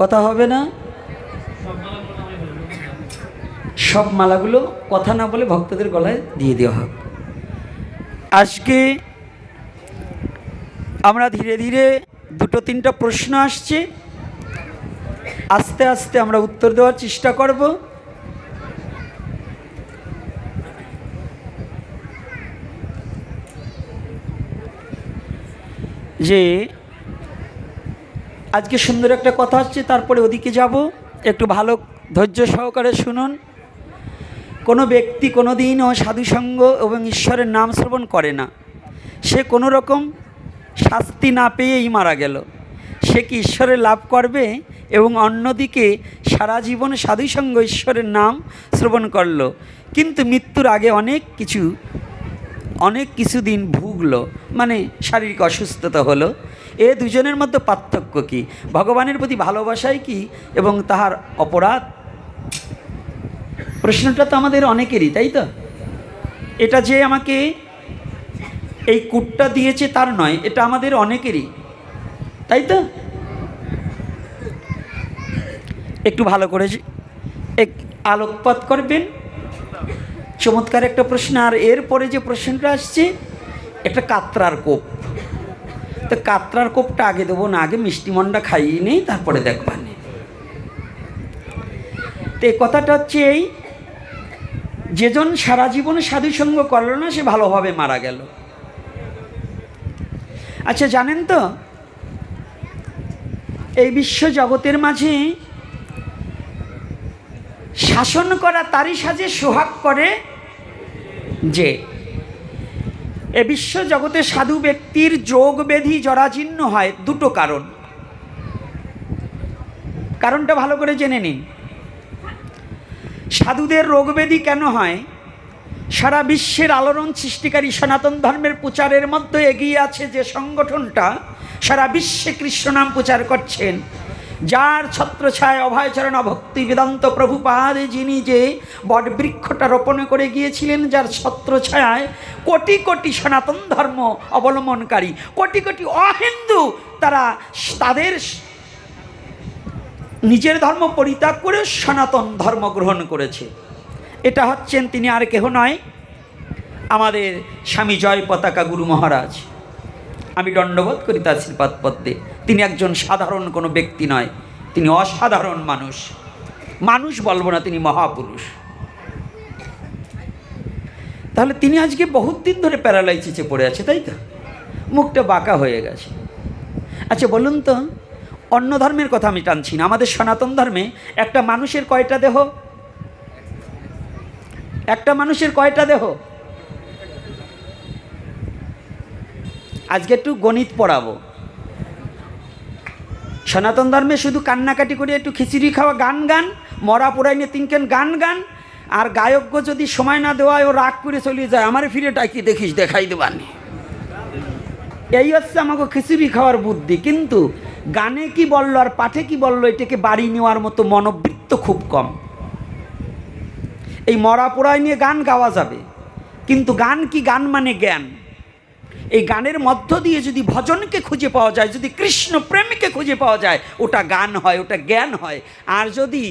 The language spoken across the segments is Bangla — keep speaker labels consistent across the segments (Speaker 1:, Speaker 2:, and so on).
Speaker 1: কথা হবে না। সব মালাগুলো কথা না বলে ভক্তদের গলায় দিয়ে দেওয়া হোক। আজকে আমরা ধীরে ধীরে দুটো তিনটা প্রশ্ন আসছে। আস্তে আস্তে আমরা উত্তর দেওয়ার চেষ্টা করব। যে আজকে সুন্দর একটা কথা হচ্ছে, তারপরে ওদিকে যাব। একটু ভালো ধৈর্য সহকারে শুনুন। কোনো ব্যক্তি কোনো দিনও সাধুসঙ্গ এবং ঈশ্বরের নাম শ্রবণ করে না। সে কোনো রকম শাস্তি না পেয়েই মারা গেল। সে কি ঈশ্বরের লাভ করবে এবং অন্যদিকে সারা জীবন সাধুসঙ্গ ঈশ্বরের নাম শ্রবণ করল? কিন্তু মৃত্যুর আগে অনেক কিছু, অনেক কিছুদিন ভুগলো। মানে শারীরিক অসুস্থতা হলো। এ দুজনের মধ্যে পার্থক্য কী? ভগবানের প্রতি ভালোবাসাই কি এবং তাহার অপরাধ? প্রশ্নটা তো আমাদের অনেকেরই, তাই তো? এটা যে আমাকে এই কুটটা দিয়েছে তার নয়, এটা আমাদের অনেকেরই, তাই তো? একটু ভালো করে এক আলোকপাত করবেন। চমৎকার একটা প্রশ্ন, আর এরপরে যে প্রশ্নটা আসছে, একটা কাতরার কোপ। তো কাতরার কোপটা আগে দেবো না, আগে মিষ্টি মন্ডা খাইয়ে নেই, তারপরে দেখবানি তো এই কথাটা হচ্ছে এই, যেজন সারা জীবনে সাধুসঙ্গ করল না, সে ভালোভাবে মারা গেল। আচ্ছা জানেন তো, এই বিশ্ব জগতের মাঝে শাসন করা তারই সাজে সোহাগ করে যে এ বিশ্ব জগতে সাধু ব্যক্তির যোগ জরাজীর্ণ হয় দুটো কারণ। কারণটা ভালো করে জেনে নিন। সাধুদের রোগব্যাধি কেন হয়? সারা বিশ্বের আলোড়ন সৃষ্টিকারী সনাতন ধর্মের প্রচারের মধ্যে এগিয়ে আছে যে সংগঠনটা সারা বিশ্বে কৃষ্ণ নাম প্রচার করছেন। যার ছত্রছায় অভয়চরণ ভক্তি বেদান্ত প্রভুপাদে, যিনি যে বটবৃক্ষটা রোপণ করে গিয়েছিলেন, যার ছত্রছায়ায় কোটি কোটি সনাতন ধর্ম অবলম্বনকারী, কোটি কোটি অহিন্দু তারা তাদের নিজের ধর্ম পরিত্যাগ করে সনাতন ধর্ম গ্রহণ করেছে। এটা হচ্ছেন তিনি আর কেহ নয়, আমাদের স্বামী জয় পতাকা গুরু মহারাজ। আমি দণ্ডবোধ করি তার শ্রীপাদ পদ্মে তিনি একজন সাধারণ কোনো ব্যক্তি নয়, তিনি অসাধারণ মানুষ। মানুষ বলব না, তিনি মহাপুরুষ। তাহলে তিনি আজকে বহুত দিন ধরে প্যারালাইসিসে পড়ে আছে, তাই তো? মুখটা বাঁকা হয়ে গেছে। আচ্ছা বলুন তো, অন্য ধর্মের কথা আমি টানছি না। আমাদের সনাতন ধর্মে একটা মানুষের কয়টা দেহ? একটা মানুষের কয়টা দেহ? আজকে একটু গণিত পড়াবো। সনাতন ধর্মে শুধু কান্নাকাটি করে একটু খিচুড়ি খাওয়া গান গান, মরা পোড়াই নিয়ে তিনকেন গান গান, আর গায়কগ যদি সময় না দেওয়ায় ও রাগ করে চলে যায়, আমার ফিরে ডাকি দেখিস, দেখাই দেবানি এই হচ্ছে আমাকে খিচুড়ি খাওয়ার বুদ্ধি, কিন্তু গানে কি বলল আর পাঠে কি বলল, এটাকে বাড়ি নেওয়ার মতো মনোবৃত্ত খুব কম। এই মরা পোড়ায় নিয়ে গান গাওয়া যাবে, কিন্তু গান কি গান মানে জ্ঞান? এই গানের মধ্য দিয়ে যদি ভজনকে খুঁজে পাওয়া যায়, যদি কৃষ্ণ প্রেমকে খুঁজে পাওয়া যায়, ওটা গান হয়, ওটা জ্ঞান হয়। আর যদি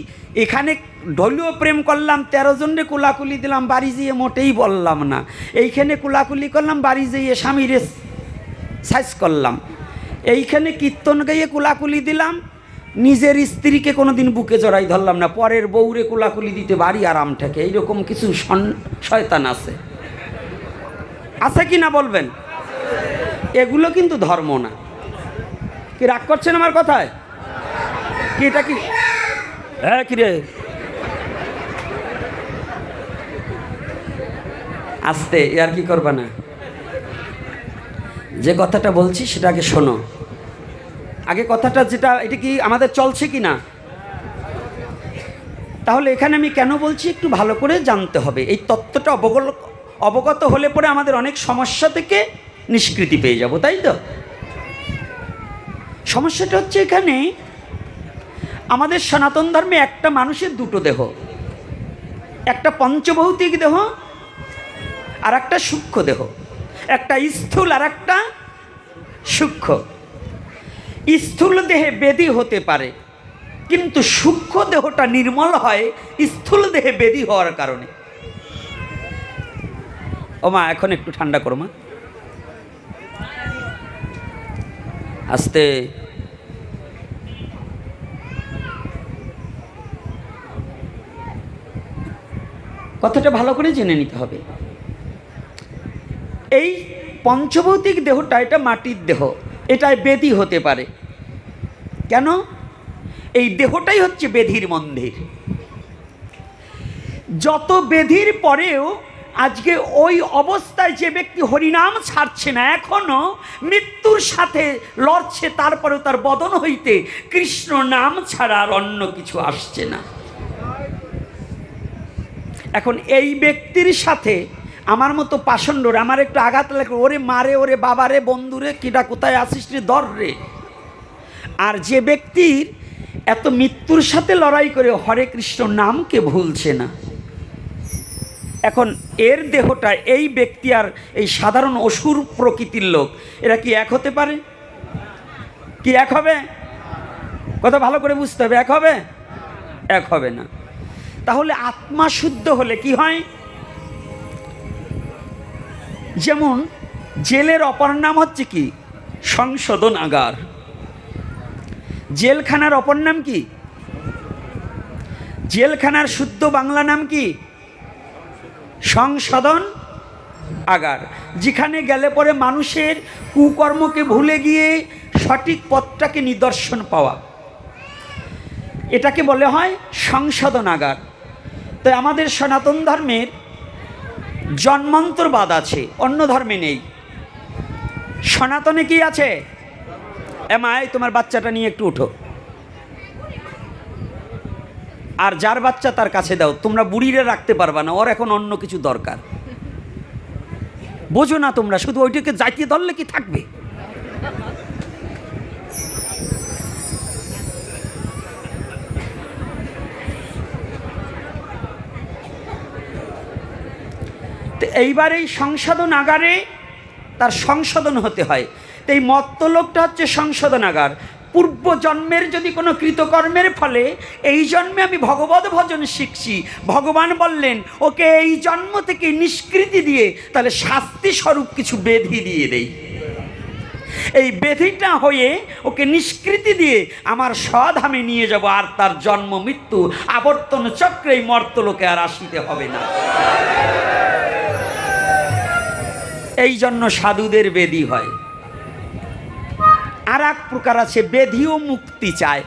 Speaker 1: এখানে ঢলীয় প্রেম করলাম, তেরো জনে কুলাকুলি দিলাম, বাড়ি যেয়ে মোটেই বললাম না। এইখানে কুলাকুলি করলাম, বাড়ি যেয়ে স্বামীরে সাইজ করলাম। এইখানে কীর্তন গাইয়ে কুলাকুলি দিলাম, নিজের স্ত্রীকে কোনোদিন বুকে জড়াই ধরলাম না। পরের বউরে কুলাকুলি দিতে বাড়ি আরাম থাকে এইরকম কিছু শয়তান আছে। আছে কি না বলবেন? এগুলো কিন্তু ধর্ম না। কি রাগ করছেন আমার কথায়? কি এটা কি? হ্যাঁ কি রে? আস্তে আর কি করবা না? যে কথাটা বলছি সেটা আগে শোনো। আগে কথাটা যেটা এটা কি আমাদের চলছে কি না? তাহলে এখানে আমি কেন বলছি একটু ভালো করে জানতে হবে। এই তত্ত্বটা অবগল অবগত হলে পরে আমাদের অনেক সমস্যা থেকে নিষ্কৃতি পেয়ে যাব, তাই তো? সমস্যাটা হচ্ছে এখানে, আমাদের সনাতন ধর্মে একটা মানুষের দুটো দেহ। একটা পঞ্চভৌতিক দেহ আর একটা সূক্ষ্ম দেহ। একটা স্থূল আর একটা সূক্ষ্ম। স্থূল দেহে বেদি হতে পারে, কিন্তু সূক্ষ্ম দেহটা নির্মল হয় স্থূল দেহে বেদি হওয়ার কারণে। ও মা এখন একটু ঠান্ডা করো মা। আস্তে। কথাটা ভালো করে জেনে নিতে হবে। এই পঞ্চভৌতিক দেহটা এটা মাটির দেহ, এটায় বেদি হতে পারে। কেন? এই দেহটাই হচ্ছে বেধির মন্দির। যত বেধির পরেও আজকে ওই অবস্থায় যে ব্যক্তি হরিনাম ছাড়ছে না, এখনও মৃত্যুর সাথে লড়ছে, তারপরেও তার বদন হইতে কৃষ্ণ নাম ছাড়া আর অন্য কিছু আসছে না। এখন এই ব্যক্তির সাথে আমার মতো পাষণ্ডর আমার একটু আঘাত লাগে ওরে মারে ওরে বাবারে বন্ধুরে কিটা কোথায় আসিস রে দর রে। আর যে ব্যক্তির এত মৃত্যুর সাথে লড়াই করে হরে কৃষ্ণ নামকে ভুলছে না। এখন এর দেহটা এই ব্যক্তি আর এই সাধারণ অসুর প্রকৃতির লোক। এরা কি এক হতে পারে? কি এক হবে? কথা ভালো করে বুঝতে হবে, এক হবে? এক হবে না। তাহলে আত্মা শুদ্ধ হলে কি হয়? যেমন জেলের অপর নাম হচ্ছে কি? সংশোধনাগার জেলখানার অপর নাম কি? জেলখানার শুদ্ধ বাংলা নাম কি? সংশোধন আগার। যেখানে গেলে পরে মানুষের কুকর্মকে ভুলে গিয়ে সঠিক পথটাকে নিদর্শন পাওয়া। এটাকে বলে হয় সংশোধনাগার তো আমাদের সনাতন ধর্মের জন্মান্তরবাদ আছে, অন্য ধর্মে নেই। সনাতনে কি আছে? এমায় তোমার বাচ্চাটা নিয়ে একটু উঠো। আর যার বাচ্চা তার কাছে দাও, তোমরা বুড়িরে রাখতে পারবা না, ওর এখন অন্য কিছু দরকার। বোঝো না তোমরা, শুধু ওইটাকে জাতিয়ে ধরলে কি থাকবে? এইবার এই সংশোধনাগারে তার সংশোধন হতে হয়। তো এই মত্ত লোকটা হচ্ছে সংশোধনাগার পূর্ব জন্মের যদি কোনো কৃতকর্মের ফলে, এই জন্মে আমি ভগবত ভজন শিখছি। ভগবান বললেন, ওকে এই জন্ম থেকে নিষ্কৃতি দিয়ে তাহলে শাস্তি স্বরূপ কিছু বেধি দিয়ে দেই। এই বেধিটা হয়ে ওকে নিষ্কৃতি দিয়ে আমার স্বধামে নিয়ে যাব, আর তার জন্ম, মৃত্যু, আবর্তন চক্রে এই মর্তলোকে আর আসিতে হবে না। এই জন্য সাধুদের বেদি হয়। আর এক প্রকার আছে, বেধিও মুক্তি চায়।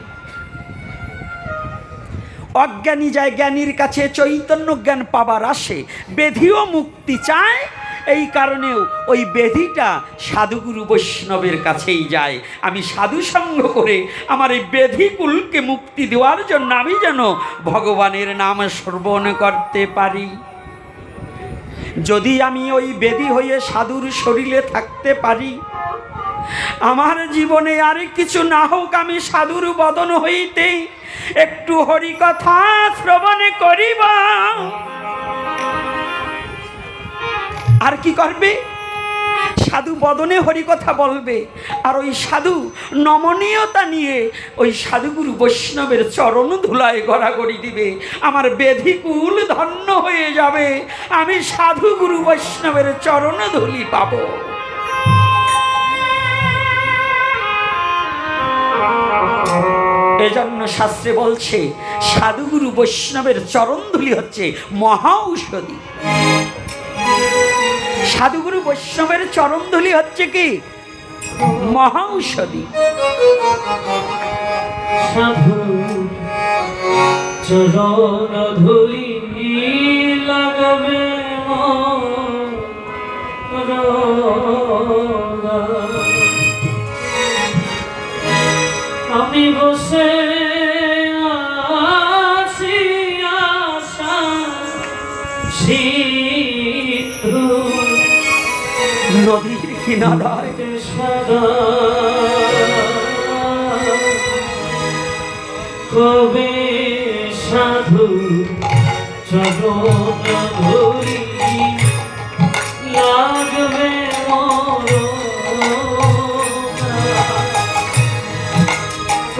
Speaker 1: অজ্ঞানী যায় জ্ঞানীর কাছে, চৈতন্য জ্ঞান পাবার আসে। বেধিও মুক্তি চায়, এই কারণেও ওই বেধিটা সাধুগুরু বৈষ্ণবের কাছেই যায়। আমি সাধু সঙ্গ করে আমার এই বেধিকুলকে মুক্তি দেওয়ার জন্য আমি যেন ভগবানের নাম শ্রবণ করতে পারি। যদি আমি ওই বেদি হয়ে সাধুর শরীরে থাকতে পারি আমার জীবনে আর কিছু না হোক আমি সাধুর বদন হইতে একটু হরি কথা শ্রবণে করিব। আর কি করবে? সাধু বদনে হরি কথা বলবে। আর ওই সাধু নমনীয়তা নিয়ে ওই সাধুগুরু বৈষ্ণবের চরণ ধুলায় গড়াগড়ি দিবে। আমার বেধিকুল ধন্য হয়ে যাবে। আমি সাধুগুরু বৈষ্ণবের চরণ ধুলি পাবো। এজন্য শাস্ত্রে বলছে, সাধুগুরু বৈষ্ণবের চরণধুলি হচ্ছে মহা ঔষধি সাধুগুরু বৈষ্ণবের চরণধুলি হচ্ছে কি? মহা ঔষধি
Speaker 2: সাধু চরণ ধুলি লাগাবে মোর বসে
Speaker 1: নদীর কিনারায়
Speaker 2: কবে সাধু চরণ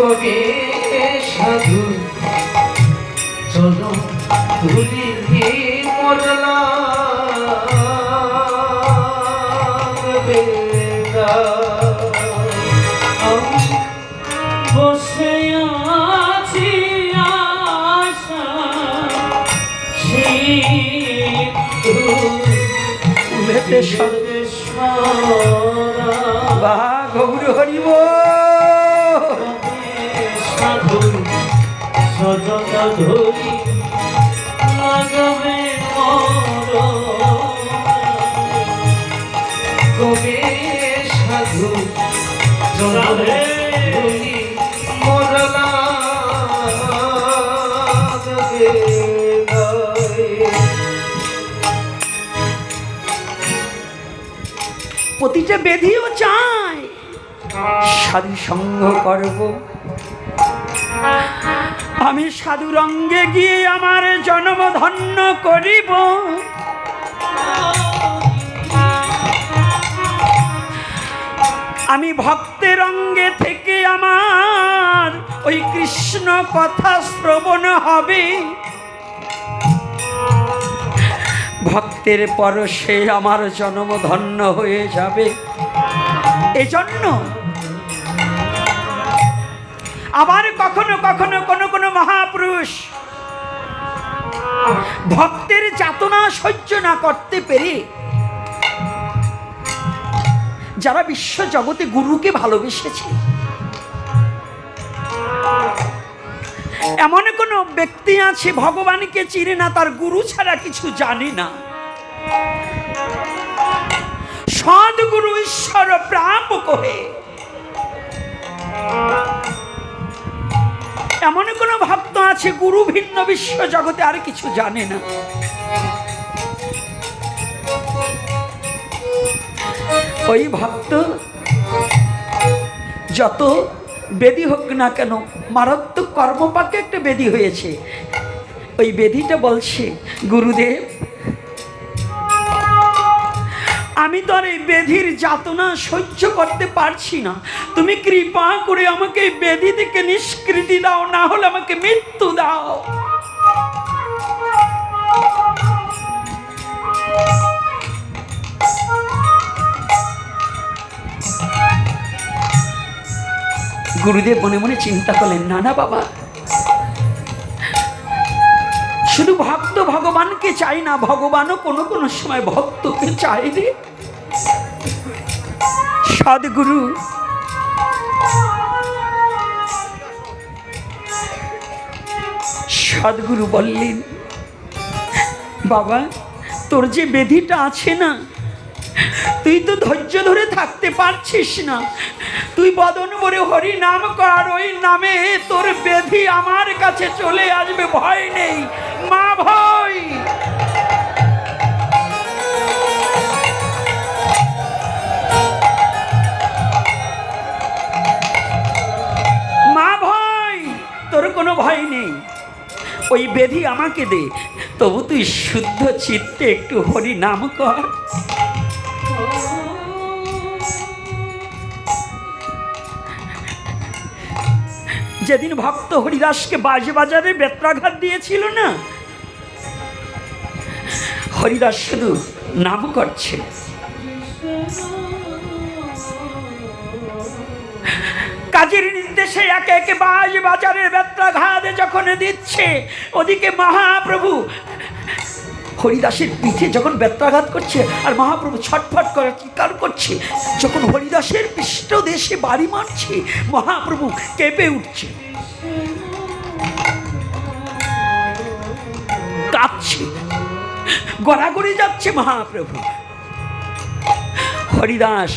Speaker 2: কবে সাধু? চলো ধুলি মরলা। বসে আছি আশা। সিন্ধু
Speaker 1: উলেতে গৌর হরিব
Speaker 2: সাধু সজতা ধরি লাগবে কবে সাধু
Speaker 1: প্রতিটা বেধিও চায়। সাধু সঙ্গ করব। আমি সাধু রঙ্গে গিয়ে আমার জন্ম ধন্য করিব। আমি ভক্তের অঙ্গে থেকে আমার ওই কৃষ্ণ কথা শ্রবণ হবে। ভক্তের পরশে আমার জন্ম ধন্য হয়ে যাবে। এজন্য আবার কখনো কখনো কোনো কোনো মহাপুরুষ ভক্তের যাতনা সহ্য না করতে পেরে যারা বিশ্ব জগতে গুরুকে ভালোবেসেছে, এমন কোনো ব্যক্তি আছে ভগবানকে চিনে না, তার গুরু ছাড়া কিছু জানে না। সদ্গুরু ঈশ্বর প্রাপক হয়ে এমন কোনো ভক্ত আছে? গুরু ভিন্ন বিশ্ব জগতে আর কিছু জানে না। ওই ভক্ত যত বেদি হোক না কেন, মারাত্মক কর্মপাকে একটা বেদি হয়েছে। ওই বেদিটা বলছে, গুরুদেব আমি তো আর এই বেধির যাতনা সহ্য করতে পারছি না। তুমি কৃপা করে আমাকে এই বেদি থেকে নিষ্কৃতি দাও, না হলে আমাকে মৃত্যু দাও। গুরুদেব মনে মনে চিন্তা করলেন, না না, বাবা। শুধু ভক্ত ভগবানকে চাই না, ভগবানও কোনো কোনো সময় ভক্তকে চাই সদ্গুরু। সদ্গুরু বললেন, বাবা, তোর যে বেধিটা আছে না, তুই তো ধৈর্য ধরে থাকতে পারছিস না। তুই বদন ভরে হরি নাম কর, ওই নামে তোর বেধি আমার কাছে চলে আসবে, ভয় নেই। মা, ভয়! কোনো ভয় নেই। ওই বেধি আমাকে দে, তবু তুই শুদ্ধ চিত্তে একটু হরি নাম কর। যেদিন ভক্ত হরিদাসকে বাজে বাজারে বেত্রাঘাত দিয়েছিল না, হরিদাস শুধু নাম করছে। কাজের নির্দেশে একে একে বাজ বাজারের বেত্রাঘাত যখন দিচ্ছে, ওদিকে মহাপ্রভু হরিদাসের পিঠে যখন বেত্রাঘাত করছে, আর মহাপ্রভু ছটফট করে চিৎকার করছে, যখন হরিদাসের পৃষ্ঠ দেশে বাড়ি মারছে, মহাপ্রভু কেঁপে উঠছে। কাঁদছে গড়াগড়ি যাচ্ছে মহাপ্রভু। হরিদাস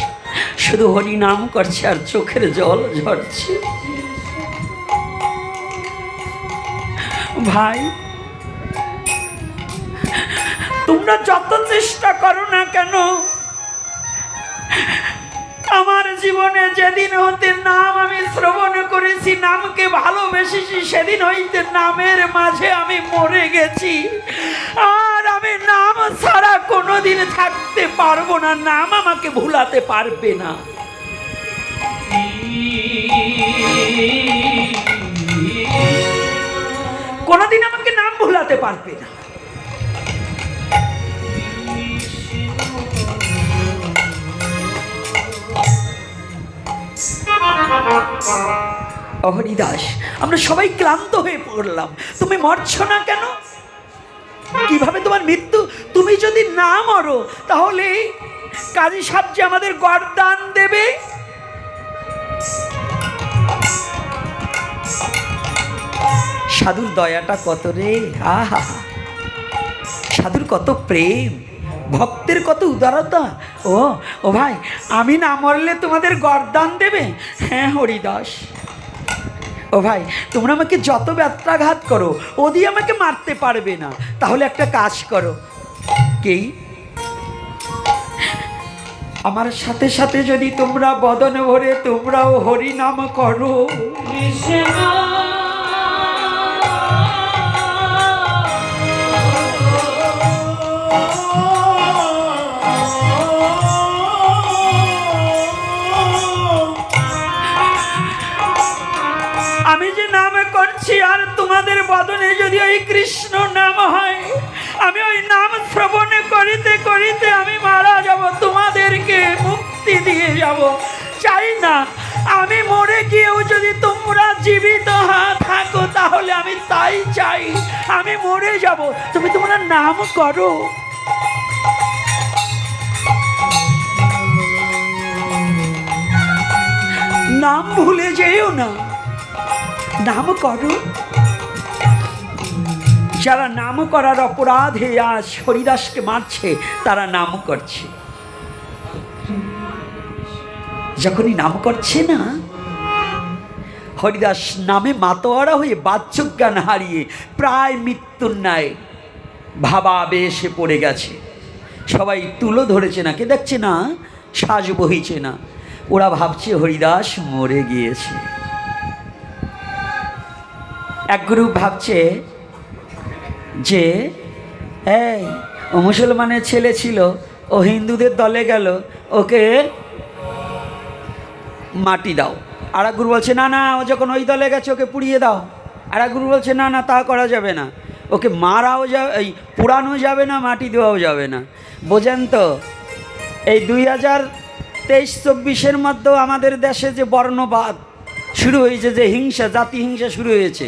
Speaker 1: শুধু হরি নাম করছে আর চোখের জল ঝরছে। ভাই, তোমরা যত চেষ্টা করো না কেন, আমার জীবনে যেদিন হতে নাম আমি শ্রবণ করেছি, নামকে ভালোবেসেছি, সেদিন হইতে নামের মাঝে আমি মরে গেছি। আর আমি নাম ছাড়া কোনোদিন থাকতে পারব না, নাম আমাকে ভুলাতে পারবে না। কোনোদিন আমাকে নাম ভুলাতে পারবে না। অহরিদাস, আমরা সবাই ক্লান্ত হয়ে পড়লাম। তুমি মরছ না কেন? কীভাবে তোমার মৃত্যু? তুমি যদি না মরো, তাহলে কাজী সাহেব যে আমাদের গরদান দেবে। সাধুর দয়াটা কত রে? আহা সাধুর কত প্রেম, ভক্তের কত উদারতা। ও ও ভাই, আমি না মরলে তোমাদের গরদান দেবে? হ্যাঁ হরিদাস। ও ভাই, তোমরা আমাকে যত ব্যত্রাঘাত করো ও দিয়ে আমাকে মারতে পারবে না। তাহলে একটা কাজ করো। কেই? আমার সাথে সাথে যদি তোমরা বদন ভরে তোমরাও হরি নাম করো আর তোমাদের বদনে যদি ওই কৃষ্ণ নাম হয়, আমি ওই নাম শ্রবণে করিতে করিতে আমি মারা যাব, তোমাদেরকে মুক্তি দিয়ে যাব। চাই না, আমি মরে গিয়েও যদি তোমরা জীবিত থাকো, তাহলে আমি তাই চাই, আমি মরে যাব। তুমি তোমরা নাম করো। নাম ভুলে যেও না। নাম করো। যারা নাম করার অপরাধে আজ হরিদাসকে মারছে, তারা নাম করছে। যখনই নাম করছে না, হরিদাস নামে মাতোয়ারা হয়ে বাচ্চক জ্ঞান হারিয়ে প্রায় মৃত্যুর ন্যায় ভাবাবে এসে পড়ে গেছে। সবাই তুলো ধরেছে না কে দেখছে না সাজ বহিছে না। ওরা ভাবছে হরিদাস মরে গিয়েছে। এক গ্রুপ ভাবছে যে, এই, ও মুসলমানের ছেলে ছিল, ও হিন্দুদের দলে গেল, ওকে মাটি দাও। আর এক গুরু বলছে, না না, ও যখন ওই দলে গেছে, ওকে পুড়িয়ে দাও। আর এক গুরু বলছে, না না, তা করা যাবে না। ওকে মারাও যাবে এই পুরানো যাবে না, মাটি দেওয়াও যাবে না। বোঝেন তো, এই দুই হাজার তেইশ চব্বিশের মধ্যেও আমাদের দেশে যে বর্ণবাদ শুরু হয়েছে, যে হিংসা জাতি হিংসা শুরু হয়েছে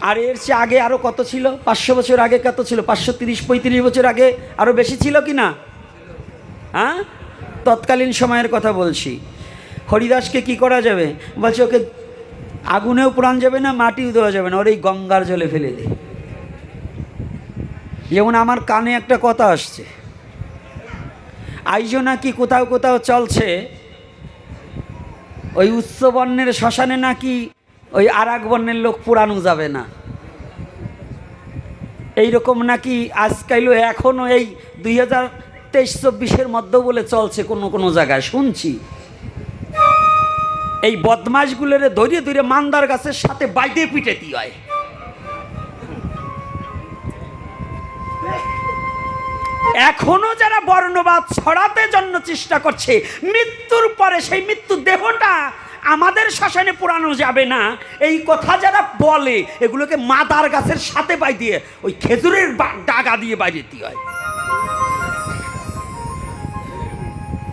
Speaker 1: আর এর চেয়ে আগে আরও কত ছিল? পাঁচশো বছর আগে কত ছিল? পাঁচশো তিরিশ, পঁয়ত্রিশ বছর আগে আরও বেশি ছিল কি না? হ্যাঁ? তৎকালীন সময়ের কথা বলছি। হরিদাসকে কি করা যাবে? বলছে, ওকে আগুনেও পুরান যাবে না, মাটিও দেওয়া যাবে না, ওর এই গঙ্গার জলে ফেলে দে। যেমন আমার কানে একটা কথা আসছে। আইজো নাকি কোথাও কোথাও চলছে, ওই উচ্চ বর্ণের শ্মশানে নাকি ওই আর এক বর্ণের লোক পুরানো যাবে না। এইরকম নাকি আজকালও এখনও এই দুই হাজার তেইশ চব্বিশের মধ্যে বলে চলছে কোনো কোনো জায়গায়, শুনছি। এই বদমাশগুলোর ধরে ধরে মান্দার গাছের সাথে বাইদে পিটেতি হয়। এখনও যারা বর্ণবাদ ছড়াতে জন্য চেষ্টা করছে, মৃত্যুর পরে সেই মৃত্যুর দেহটা আমাদের শ্মশানে পোড়ানো যাবে না। এই কথা যারা বলে, এগুলোকে মাদার গাছের সাথে বাই দিয়ে ওই খেজুরের ডাগা দিয়ে বাইরে দিতে হয়।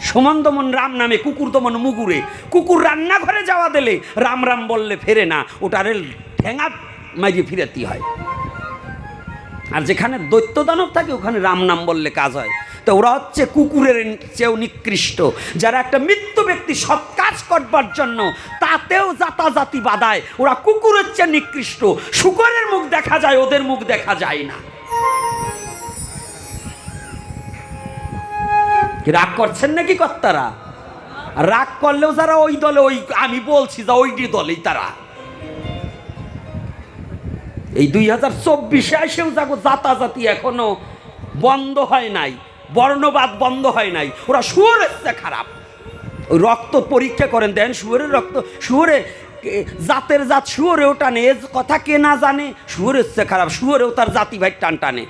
Speaker 1: সমান দমন রাম নামে, কুকুর দমন মুগুরে। কুকুর রান্নাঘরে যাওয়া দিলে রাম রাম বললে, ফেরে না, ওটারে ঠেঙা মারিয়ে ফিরাতে হয়। আর যেখানে দৈত্য দানব থাকে, ওখানে রাম নাম বললে কাজ হয়। তো ওরা হচ্ছে কুকুরের চেয়েও নিকৃষ্ট। যারা একটা মৃত্যু ব্যক্তি সৎ কাজ করবার জন্য, তাতেও জাতাজাতি বাদায় ওরা কুকুরের চেয়ে নিকৃষ্ট। শুকরের মুখ দেখা যায়, ওদের মুখ দেখা যায় না। রাগ করছেন নাকি কর্তারা? রাগ করলেও যারা ওই দলে, ওই আমি বলছি যে ওইটি দলেই তারা। এই দুই হাজার চব্বিশে এসেও যাব জাতাজাতি এখনও বন্ধ হয় নাই, বর্ণবাদ বন্ধ হয় নাই, ওরা শুয়োর এসছে খারাপ। রক্ত পরীক্ষা করেন, দেন শুয়োরের রক্ত, শুয়োরে জাতের জাত শুয়োরেও টানে, এ কথা কে না জানে, শুয়োর এসছে খারাপ, শুয়োরেও তার জাতি ভাই টান টানে।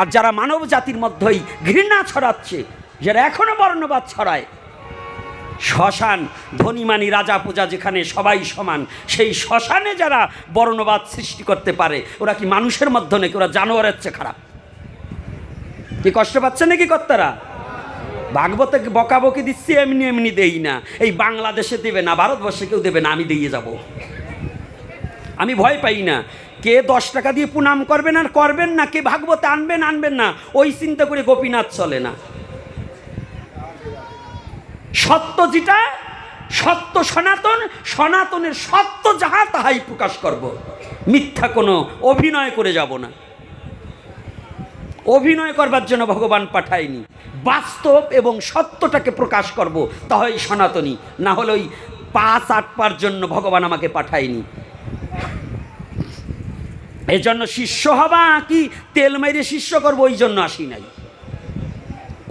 Speaker 1: আর যারা মানব জাতির মধ্যেই ঘৃণা ছড়াচ্ছে, যারা এখনও বর্ণবাদ ছড়ায় শ্মশান, ধনীমানি রাজা পূজা যেখানে সবাই সমান, সেই শ্মশানে যারা বর্ণবাদ সৃষ্টি করতে পারে, ওরা কি মানুষের মধ্যে নাকি? ওরা জানোয়ারের চেয়ে খারাপ। কি কষ্ট পাচ্ছে নাকি কর্তারা? ভাগবতে বকাবকি দিচ্ছি, এমনি এমনি দেই না। এই বাংলাদেশে দেবে না, ভারতবর্ষে কেউ দেবে না, আমি দিয়ে যাব। আমি ভয় পাই না। কে দশ টাকা দিয়ে প্রণাম করবেন আর করবেন না, কে ভাগবতে আনবেন আনবেন না, ওই চিন্তা করে গোপীনাথ চলে না। সত্য যেটা, সত্য সনাতন, সনাতনের সত্য যাহা, তাহাই প্রকাশ করব। মিথ্যা কোনো অভিনয় করে যাব না। অভিনয় করবার জন্য ভগবান পাঠায়নি। বাস্তব এবং সত্যটাকে প্রকাশ করব তাহলে সনাতনী। না হলে ওই পাঁচ আট পার জন্য ভগবান আমাকে পাঠায়নি। এই জন্য শিষ্য হবা কি, তেল মেরে শিষ্য করব, ওই জন্য আসি নাই।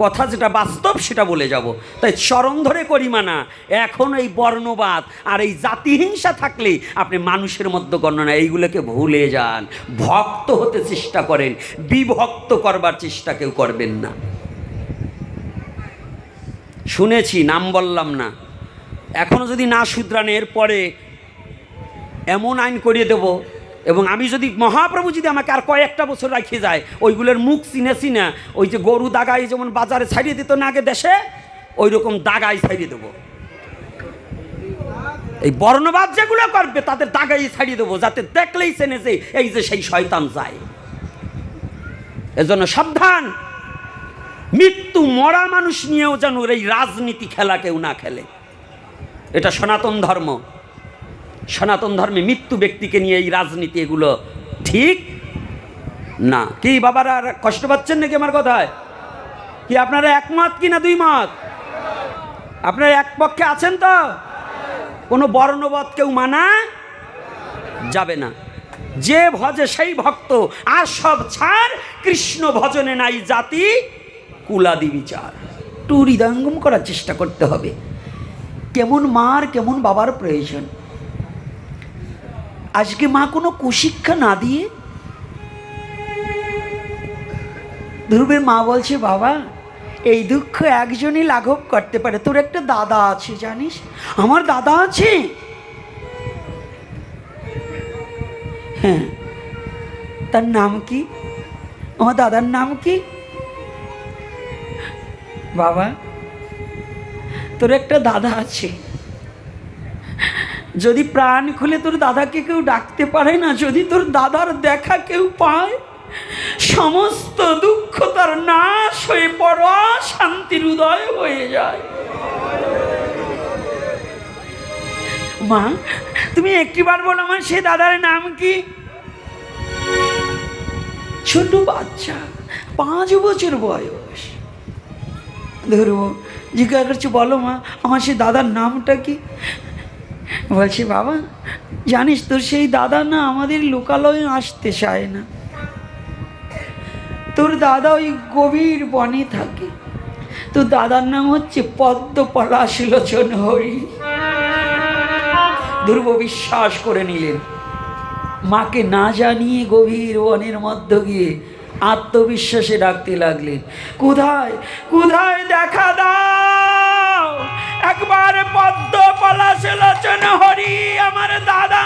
Speaker 1: কথা যেটা বাস্তব সেটা বলে যাব। তাই চরণ ধরে করি মানা, এখন এই বর্ণবাদ আর এই জাতিহিংসা থাকলে আপনি মানুষের মধ্যে গণনা এইগুলোকে ভুলে যান। ভক্ত হতে চেষ্টা করেন, বিভক্ত করবার চেষ্টা কেউ করবেন না। শুনেছি, নাম বললাম না। এখনও যদি না শুধরান, এরপরে এমন আইন করিয়ে দেব এবং আমি যদি মহাপ্রভু যদি আমাকে আর কয়েকটা বছর রাখিয়ে যায়, ওইগুলোর মুখ চিনে চিনে ওই যে গরু দাগাই যেমন বাজারে ছাড়িয়ে দিত না আগে দেশে ওই রকম দাগাই ছাড়িয়ে দেবো। এই বর্ণবাদ যেগুলো করবে, তাদের দাগাই ছাড়িয়ে দেবো, যাতে দেখলেই চেনে যে এই যে সেই শয়তান যায়। এজন্য সাবধান। মৃত্যু মরা মানুষ নিয়েও যেন এই রাজনীতি খেলা কেউ না খেলে। এটা সনাতন ধর্ম। সনাতন ধর্মে মৃত্যু ব্যক্তিকে নিয়ে এই রাজনীতি এগুলো ঠিক না। কি বাবারা কষ্ট পাচ্ছেন নাকি আমার কথায়? কি আপনারা একমত কি না দুই মত? আপনারা এক পক্ষে আছেন তো? কোনো বর্ণবধ কেউ মানা যাবে না। যে ভজে সেই ভক্ত, আর সব ছাড় কৃষ্ণ ভজনে নাই জাতি কুলাদি বিচার। টু হৃদয়ঙ্গম করার চেষ্টা করতে হবে। কেমন মার, কেমন বাবার প্রয়োজন। আজকে মা কোনো কুশিক্ষা না দিয়ে? ধ্রুবের মা বলছে, বাবা, এই দুঃখ একজনই লাঘব করতে পারে। তোর একটা দাদা আছে, জানিস? আমার দাদা আছে? হ্যাঁ। তার নাম কি? আমার দাদার নাম কি? বাবা, তোর একটা দাদা আছে। যদি প্রাণ খুলে তোর দাদাকে কেউ ডাকতে পারে না, যদি তোর দাদার দেখা কেউ পায়, সমস্ত দুঃখ তার নাশ হয়ে পড় শান্তির উদয় হয়ে যায়। মা, তুমি একটিবার বলো আমার সে দাদার নাম কি? ছোট বাচ্চা, পাঁচ বছর বয়স। ধরবো জিজ্ঞাসা করছি, বলো মা, আমার সে দাদার নামটা কি? বলছি, বাবা, জানিস তোর সেই দাদা না আমাদের লোকালয়ে আসতে চায় না। তোর দাদা ওই গভীর বনে থাকে। তোর দাদার নাম হচ্ছে পদ্ম পলাশলোচন হরি। ধ্রুব বিশ্বাস করে নিলেন। মাকে না জানিয়ে গভীর বনের মধ্যে গিয়ে আত্মবিশ্বাসে ডাকতে লাগলেন, কোথায়? কোথায় দেখা দাও? একবার পদ্ম পলাশে লোচন হরি, আমার দাদা।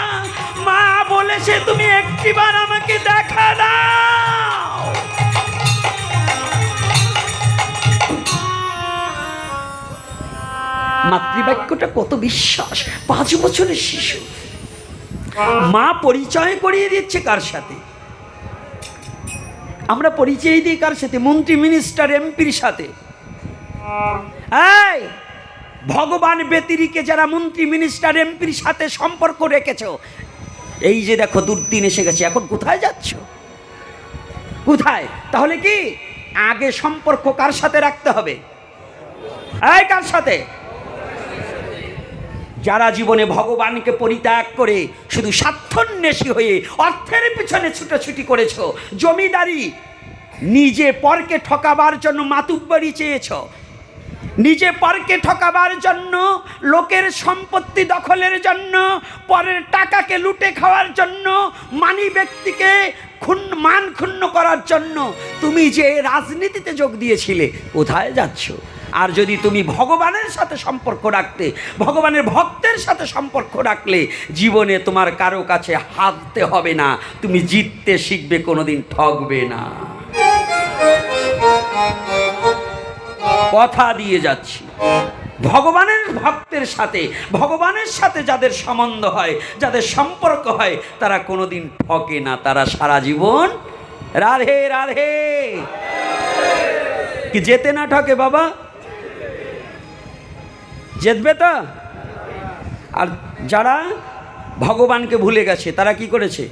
Speaker 1: মা বলেছে, তুমি একটিবার আমাকে দেখা দাও। মাতৃবাক্যটা কত বিশ্বাস, পাঁচ বছরের শিশু। মা পরিচয় করিয়ে দিচ্ছে কার সাথে? আমরা পরিচয় দিই কার সাথে? মন্ত্রী মিনিস্টার এমপির সাথে। এই ভগবান ব্যতিরিকে যারা মন্ত্রী মিনিস্টার এমপির সাথে সম্পর্ক রেখেছ, এই যে দেখো দুর্দিন এসে গেছে, এখন কোথায় যাচ্ছ? কোথায়? তাহলে কি আগে সম্পর্ক কার সাথে রাখতে হবে? কার সাথে? যারা জীবনে ভগবানকে পরিত্যাগ করে শুধু স্বার্থন্বেষী হয়ে অর্থের পিছনে ছুটোছুটি করেছ, জমিদারি নিজে পরকে ঠকাবার জন্য মাতুব্বরি চেয়েছ নিজে পরকে ঠকাবার জন্য, লোকের সম্পত্তি দখলের জন্য, পরের টাকাকে লুটে খাওয়ার জন্য, মানি ব্যক্তিকে ক্ষুণ্ণ মান ক্ষুণ্ণ করার জন্য। তুমি যে রাজনীতিতে যোগ দিয়েছিলে, কোথায় যাচ্ছ? আর যদি তুমি ভগবানের সাথে সম্পর্ক রাখতে, ভগবানের ভক্তের সাথে সম্পর্ক রাখলে, জীবনে তোমার কারও কাছে হারতে হবে না। তুমি জিততে শিখবে, কোনোদিন ঠকবে না। কথা দিয়ে যাচ্ছি। ভগবানের ভক্তের সাথে, ভগবানের সাথে যাদের সম্বন্ধ হয়, যাদের সম্পর্ক হয়, তারা কোনোদিন ঠকে না, তারা সারা জীবন রাধে রাধে। কি যেতে না ঠকে বাবা? জিতবে তো? আর যারা ভগবানকে ভুলে গেছে, তারা কি করেছে?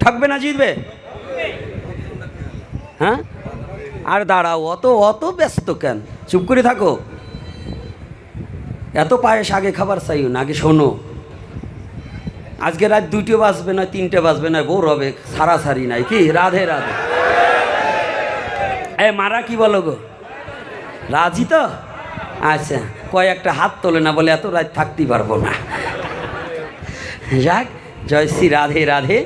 Speaker 1: ঠকবে না, জিতবে? হ্যাঁ? আর দাঁড়াও, অত অত ব্যস্ত কেন? চুপ করে থাকো। এত পায়েস আগে খাবার চাইও না, আগে শোনো। আজকে রাত দুটো বাজবে না তিনটে বাজবে না বউ রবে সারাসারি নাই, কি? রাধে রাধে। এ, মারা কি বলো গো? রাজি তো? আচ্ছা কয়েকটা হাত তোলে না বলে এত রাত থাকতেই পারব না। যাক, জয় শ্রী রাধে রাধে।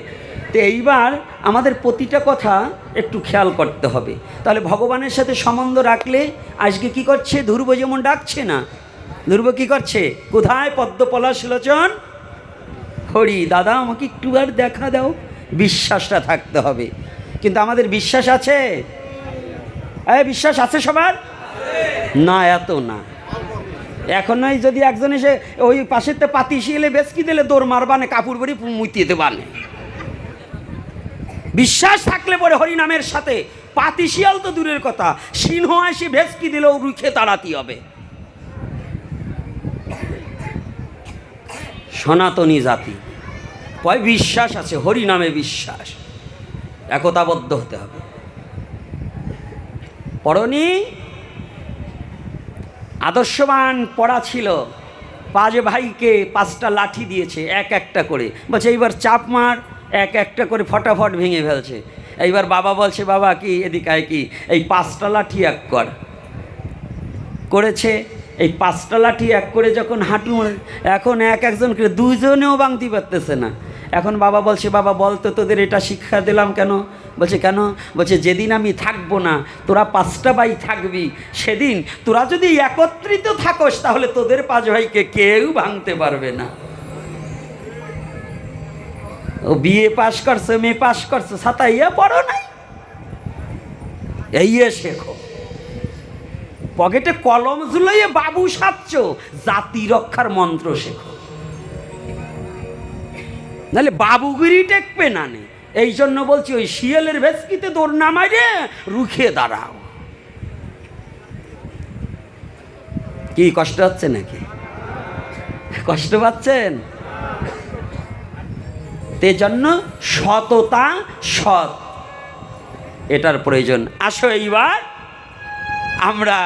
Speaker 1: তো এইবার আমাদের প্রতিটা কথা একটু খেয়াল করতে হবে। তাহলে ভগবানের সাথে সম্বন্ধ রাখলে আজকে কি করছে? ধ্রুব যেমন ডাকছে না। ধ্রুব কি করছে? কোথায় পদ্ম পলাশ লোচন? হরি, দাদা, আমাকে একটু আর দেখা দাও। বিশ্বাসটা থাকতে হবে। কিন্তু আমাদের বিশ্বাস আছে? এ, বিশ্বাস আছে সবার? না, এত না। এখন নয় যদি একজন এসে ওই পাশেতে পাতি শিলে বেসকি দিলে দৌড় মারবানে, কাপড় পরি মুতিয়ে দেবানে। বিশ্বাস থাকলে পরে হরিনামের সাথে। পাতিশিয়াল তো দূরের কথা। সিংহ এসে ভেসকি দিলেও রুখে তাড়াতি হবে। সনাতনী জাতি। কয় বিশ্বাস আছে? হরিনামে বিশ্বাস। একতাবদ্ধ হতে হবে। পড়নি? আদর্শবান পড়া ছিল। পাঁচ ভাইকে পাঁচটা লাঠি দিয়েছে, এক একটা করে। বলছে, এইবার চাপ মার। এক একটা করে ফটাফট ভেঙে ফেলছে। এইবার বাবা বলছে, বাবা, কি এদিকে আয়, কি? এই পাঁচটা লাঠি এক কর। করেছে। এই পাঁচটা লাঠি এক করে যখন হাঁটু এখন এক একজন করে দুজনেও বাংতি পারতেছে না। এখন বাবা বলছে, বাবা, বল তো তোদের এটা শিক্ষা দিলাম কেন? বলছে কেন? বলছে, যেদিন আমি থাকব না, তোরা পাঁচটা ভাই থাকবি, সেদিন তোরা যদি একত্রিত থাকস, তাহলে তোদের পাঁচ ভাইকে কেউ ভাঙতে পারবে না। ও পাশ করছে মেয়ে পাশ করছে সাতাইয়া পড়ো নাই। এই শেখো। পকেটে কলম ঝুলাইয়ে বাবু সাচ্ছ, জাতি রক্ষার মন্ত্র শেখো। নাহলে বাবুগিরি টেকবে না নে। এই জন্য বলছি, ওই শিয়ালের ভেসকিতে দৌড় নামাই রে রুখে দাঁড়াও। কি, কষ্ট হচ্ছে নাকি? কষ্ট পাচ্ছেন? তে জন্য সততা সৎ। এটার প্রয়োজন। আসো এইবার আমরা